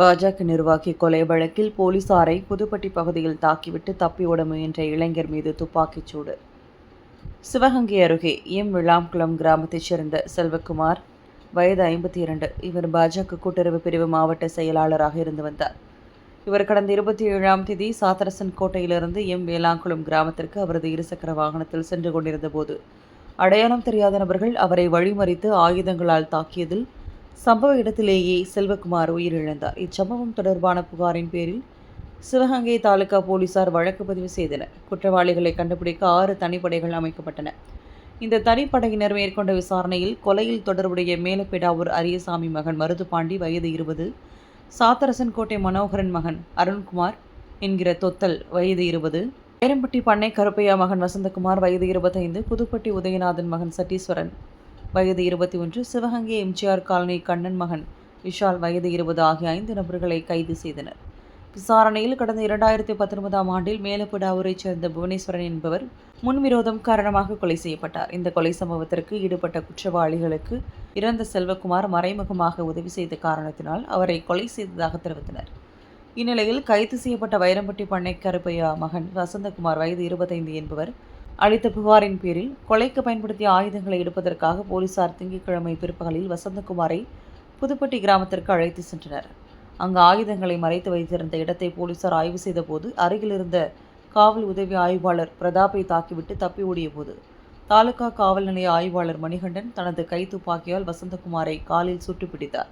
பாஜக நிர்வாகி கொலை வழக்கில் போலீசாரை புதுப்பட்டி பகுதியில் தாக்கிவிட்டு தப்பி முயன்ற இளைஞர் மீது துப்பாக்கிச் சூடு. சிவகங்கை அருகே எம் விழாம்குளம் கிராமத்தைச் சேர்ந்த செல்வகுமார் வயது ஐம்பத்தி இரண்டு இவர் பாஜக கூட்டுறவு பிரிவு மாவட்ட செயலாளராக இருந்து வந்தார். இவர் கடந்த இருபத்தி ஏழாம் தேதி சாத்தரசன் கோட்டையிலிருந்து எம் வேளாங்குளம் கிராமத்திற்கு அவரது இருசக்கர வாகனத்தில் சென்று கொண்டிருந்த போது அடையாளம் தெரியாத நபர்கள் அவரை வழிமறித்து ஆயுதங்களால் தாக்கியதில் சம்பவ இடத்திலேயே செல்வகுமார் உயிரிழந்தார். இச்சம்பவம் தொடர்பான புகாரின் பேரில் சிவகங்கை தாலுகா போலீசார் வழக்கு பதிவு செய்தனர். குற்றவாளிகளை கண்டுபிடிக்க ஆறு தனிப்படைகள் அமைக்கப்பட்டன. இந்த தனிப்படையினர் மேற்கொண்ட விசாரணையில் கொலையில் தொடர்புடைய மேலப்பிடாவூர் அரியசாமி மகன் மருதுபாண்டி வயது இருபது சாத்தரசன் கோட்டை மனோகரன் மகன் அருண்குமார் என்கிற தொத்தல் வயது இருபது பேரம்பட்டி பண்ணை கருப்பையா மகன் வசந்தகுமார் வயது இருபத்தைந்து புதுப்பட்டி உதயநாதன் மகன் சட்டீஸ்வரன் வயது இருபத்தி ஒன்று சிவகங்கை எம்ஜிஆர் காலனி கண்ணன் மகன் விஷால் வயது இருபது ஆகிய ஐந்து நபர்களை கைது செய்தனர். விசாரணையில் கடந்த இரண்டாயிரத்தி பத்தொன்பதாம் ஆண்டில் மேலப்பிடாவூரைச் சேர்ந்த புவனேஸ்வரன் என்பவர் முன்விரோதம் காரணமாக கொலை செய்யப்பட்டார். இந்த கொலை சம்பவத்திற்கு ஈடுபட்ட குற்றவாளிகளுக்கு இறந்த செல்வகுமார் மறைமுகமாக உதவி செய்த காரணத்தினால் அவரை கொலை செய்ததாக தெரிவித்தனர். இந்நிலையில் கைது செய்யப்பட்ட வைரம்பட்டி பண்ணை கருப்பையா மகன் வசந்தகுமார் வயது இருபத்தைந்து என்பவர் அளித்த புகாரின் பேரில் கொலைக்கு பயன்படுத்திய ஆயுதங்களை எடுப்பதற்காக போலீசார் திங்கட்கிழமை பிற்பகலில் வசந்தகுமாரை புதுப்பட்டி கிராமத்திற்கு அழைத்து சென்றனர். அங்கு ஆயுதங்களை மறைத்து வைத்திருந்த இடத்தை போலீசார் ஆய்வு செய்தபோது அருகிலிருந்த காவல் உதவி ஆய்வாளர் பிரதாப்பை தாக்கிவிட்டு தப்பி ஓடிய போது தாலுகா காவல் நிலைய ஆய்வாளர் மணிகண்டன் தனது கைத்துப்பாக்கியால் வசந்தகுமாரை காலில் சுட்டு பிடித்தார்.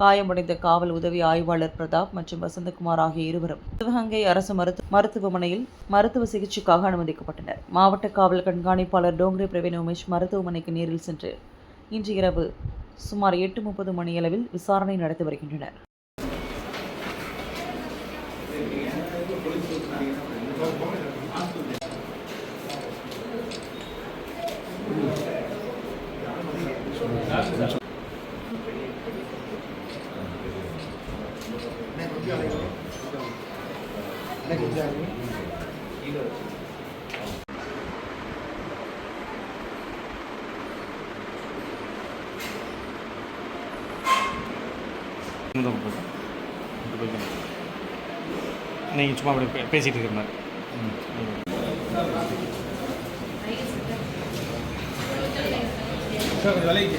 காயமடைந்த காவல் உதவி ஆய்வாளர் பிரதாப் மற்றும் வசந்தகுமார் ஆகிய இருவரும் சிவகங்கை அரசு மருத்து மருத்துவமனையில் மருத்துவ சிகிச்சைக்காக அனுமதிக்கப்பட்டனர். மாவட்ட காவல் கண்காணிப்பாளர் டோங்ரே பிரவீன் உமேஷ் மருத்துவமனைக்கு நேரில் சென்று இன்று இரவு சுமார் எட்டு முப்பது மணியளவில் விசாரணை நடத்தி வருகின்றனர். நீங்கள் சும்மா அப்படி பேசிகிட்டு இருக்கிற மாதிரி. சார் விலைக்கு.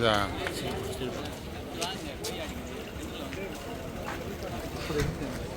야. 그래.